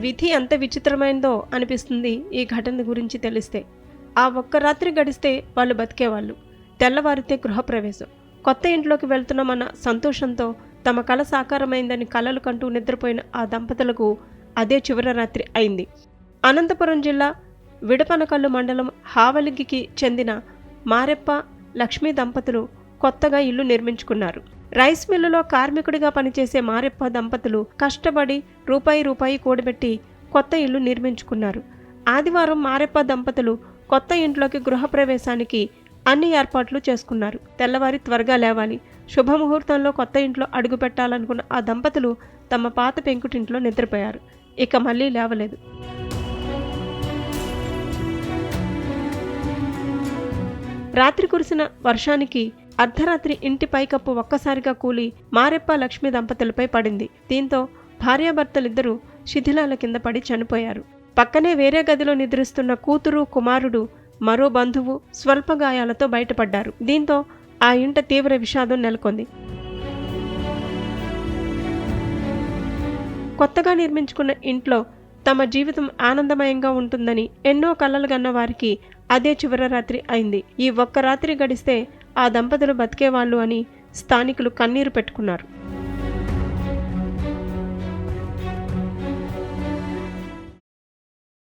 విధి ఎంత విచిత్రమైందో అనిపిస్తుంది ఈ ఘటన గురించి తెలిస్తే. ఆ ఒక్క రాత్రి గడిస్తే వాళ్ళు బతికేవాళ్ళు. తెల్లవారితే గృహప్రవేశం. కొత్త ఇంట్లోకి వెళ్తున్నామన్న సంతోషంతో తమ కళ సాకారమైందని కలలు కంటూ నిద్రపోయిన ఆ దంపతులకు అదే చివరి రాత్రి అయింది. అనంతపురం జిల్లా విడపనకల్లు మండలం హావలిగికి చెందిన మారెప్ప లక్ష్మీ దంపతులు కొత్తగా ఇల్లు నిర్మించుకున్నారు. రైస్ మిల్లులో కార్మికుడిగా పనిచేసే మారెప్ప దంపతులు కష్టపడి రూపాయి రూపాయి కూడబెట్టి కొత్త ఇల్లు నిర్మించుకున్నారు. ఆదివారం మారెప్ప దంపతులు కొత్త ఇంట్లోకి గృహప్రవేశానికి అన్ని ఏర్పాట్లు చేసుకున్నారు. తెల్లవారి త్వరగా లేవాలి. శుభముహూర్తంలో కొత్త ఇంట్లో అడుగు పెట్టాలనుకున్న ఆ దంపతులు తమ పాత పెంకుటింట్లో నిద్రపోయారు. ఇక మళ్ళీ లేవలేదు. రాత్రి కురిసిన వర్షానికి అర్ధరాత్రి ఇంటి పైకప్పు ఒక్కసారిగా కూలి మారెప్ప లక్ష్మి దంపతులపై పడింది. దీంతో భార్యాభర్తలిద్దరూ శిథిలాల కింద పడి చనిపోయారు. పక్కనే వేరే గదిలో నిద్రిస్తున్న కూతురు కుమారుడు మరో బంధువు స్వల్ప గాయాలతో బయటపడ్డారు. దీంతో ఆ ఇంట తీవ్ర విషాదం నెలకొంది. కొత్తగా నిర్మించుకున్న ఇంట్లో తమ జీవితం ఆనందమయంగా ఉంటుందని ఎన్నో కలలు గన్న వారికి అదే చివరి రాత్రి అయింది. ఈ ఒక్క రాత్రి గడిస్తే ఆ దంపతులు బతికేవాళ్ళు అని స్థానికులు కన్నీరు పెట్టుకున్నారు.